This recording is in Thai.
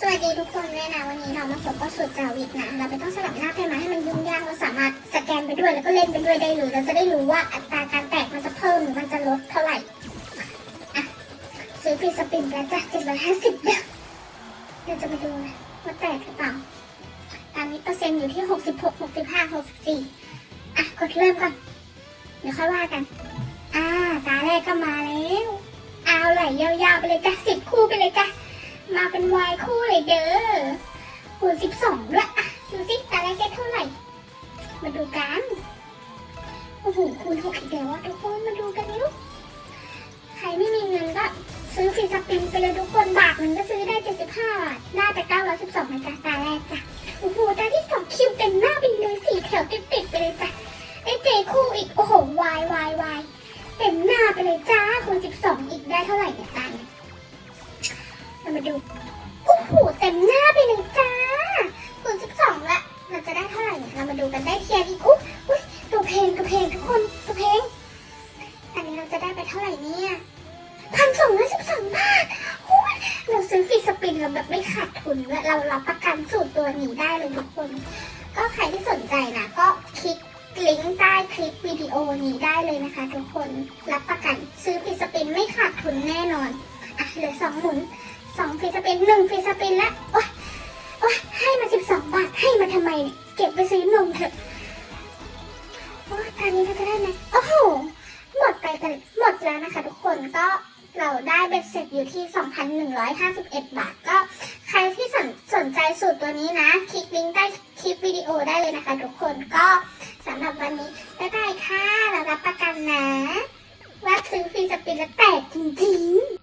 สวัสดีทุกคนด้วยนะวันนี้เรามาพบกับสูตรจาวิกนะ เราไม่ต้องสลับหน้าไปมาให้มันยุ่งยากเราสามารถสแกนไปด้วยแล้วก็เล่นไปด้วยได้เลยเราจะได้รู้ว่าอัตราการแตกมันจะเพิ่มหรือมันจะลดเท่าไหร่อะซื้อฟรีสปินแล้วจ้ะเจ็ดร้อยห้าสิบเดียวเดี๋ยวจะมาดูนะว่าแตกหรือเปล่าตอนนี้เปอร์เซ็นต์อยู่ที่หกสิบหกหกสิบห้าหกสิบสี่อะกดเริ่มก่อนเดี๋ยวค่อยว่ากัน อ่าตาแรกก็มาแล้ว เอาไหลยาวๆไปเลยจ้ะสิบคู่ไปเลยจ้ะ มาเป็นวายคู่เลยเด้อคูณสิบสองด้วยอะดูสิตาแรกได้เท่าไหร่ มาดูกัน โอ้โหคูณหกอีกแล้วอทุกคนมาดูกันลูกใครไม่มีเงินก็ซื้อฟรีสปินไปเลยทุกคนบาทหนึ่งก็ซื้อได้เจ็ดสิบห้าบาทได้ไปเก้าร้อยสิบสองนะจ๊ะตาแรกจ้ะโอ้โหตาที่สองคิวเต็มหน้าไปเลยสี่แถวติดติดๆไปเลยจ้ะไอ้เจคู่อีก โอ้โหวายวายวายเต็มหน้าไปเลยจ้าคูณสิบสองอีกได้เท่าไหร่เนี่ยตาเนี่ยเรา มาดูโอ้โหเต็มหน้าไปเลยจ้าคูณสิบสองละเราจะได้เท่าไหร่เนี่ยเรามาดูกันได้เทียนอีกอุ๊ยตัวเพลงตัวเพลงทุกคนตัวเพลงอันนี้เราจะได้ไปเท่าไหร่เนี่ยพันสองร้อยสิบสองบาทโอ้ยเราซื้อฟรีสปินเราแบบไม่ขาดทุนและเรารับประกันสูตรตัวนี้ได้เลยทุกคน ก็ใครที่สนใจนะก็คลิกลิงก์ใต้คลิปวิดีโอนี้ได้เลยนะคะ ทุกคนรับประกันซื้อฟรีสปินไม่ขาดทุนแน่นอนอะเหลือสองหมุน สองฟรีสปินหนึ่งฟรีสปินแล้วโอ๊ยโอ๊ยให้มาสิบสองบาทให้มาทำไมเนี่ยเก็บไปซื้อนมเถอะโอ๊ยตอนนี้เราจะได้ไหมโอ้โหหมดไปกันหมดแล้วนะคะ ทุกคนก็เราได้เบ็ดเสร็จอยู่ที่ 2,151 บาท ก็ใครที่สนสนใจสูตรตัวนี้นะ คลิกลิงก์ใต้คลิปวิดีโอได้เลยนะคะ ทุกคนก็สำหรับวันนี้บ๊ายบายค่ะเรารับประกันนะ ว่าซื้อฟรีสปินแล้วแตกจริงๆ